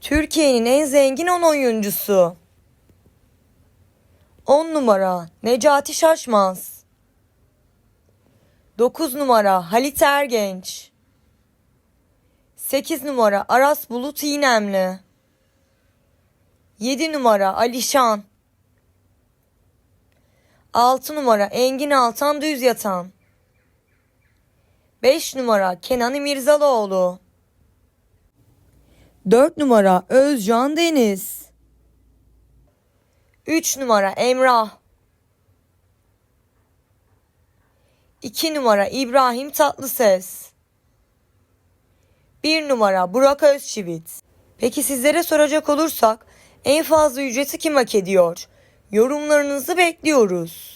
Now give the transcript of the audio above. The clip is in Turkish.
Türkiye'nin en zengin 10 oyuncusu. 10 numara Necati Şaşmaz. 9 numara Halit Ergenç. 8 numara Aras Bulut İynemli. 7 numara Alişan. 6 numara Engin Altan Düz Yatan. 5 numara Kenan İmirzalıoğlu. 4 numara Özcan Deniz. 3 numara Emrah. 2 numara İbrahim Tatlıses. 1 numara Burak Özçivit. Peki sizlere soracak olursak en fazla ücreti kim hak ediyor? Yorumlarınızı bekliyoruz.